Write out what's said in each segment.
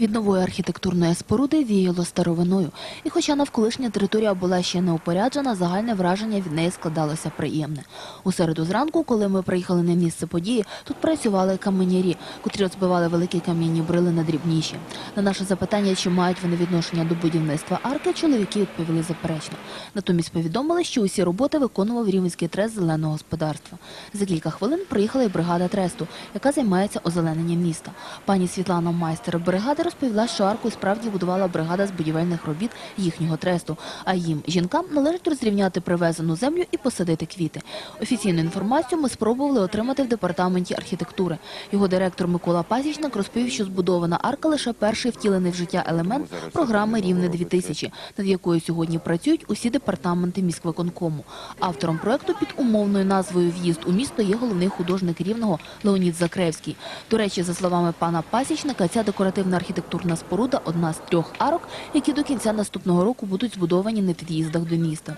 Від нової архітектурної споруди віяло старовиною. І хоча навколишня територія була ще не упоряджена, загальне враження від неї складалося приємне. У середу зранку, коли ми приїхали на місце події, тут працювали каменярі, котрі розбивали великі камінні брили на дрібніші. На наше запитання, чи мають вони відношення до будівництва арки, чоловіки відповіли заперечно. Натомість повідомили, що усі роботи виконував рівенський трест зеленого господарства. За кілька хвилин приїхала і бригада тресту, яка займається озелененням міста. Пані Світлана майстер бригади розповіла, що арку справді будувала бригада з будівельних робіт їхнього тресту. А їм, жінкам, належить розрівняти привезену землю і посадити квіти. Офіційну інформацію ми спробували отримати в департаменті архітектури. Його директор Микола Пасічник розповів, що збудована арка лише перший втілений в життя елемент програми Рівне 2000 над якою сьогодні працюють усі департаменти міськвиконкому. Автором проекту під умовною назвою В'їзд у місто є головний художник рівного Леонід Закревський. До речі, за словами пана Пасічника, ця декоративна архітектурна споруда одна з трьох арок, які до кінця наступного року будуть збудовані на під'їздах до міста.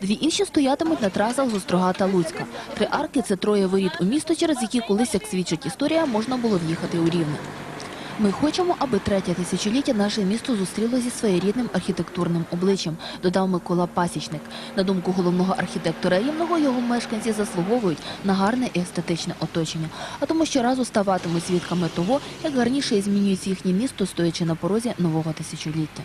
Дві інші стоятимуть на трасах з Острога та Луцька. Три арки це троє воріт у місто, через які колись, як свідчить історія, можна було в'їхати у Рівне. Ми хочемо, аби третє тисячоліття наше місто зустріло зі своєрідним архітектурним обличчям, додав Микола Пасічник. На думку головного архітектора Рівного, його мешканці заслуговують на гарне і естетичне оточення, а тому щоразу ставатимуть свідками того, як гарніше змінюється їхнє місто, стоячи на порозі нового тисячоліття.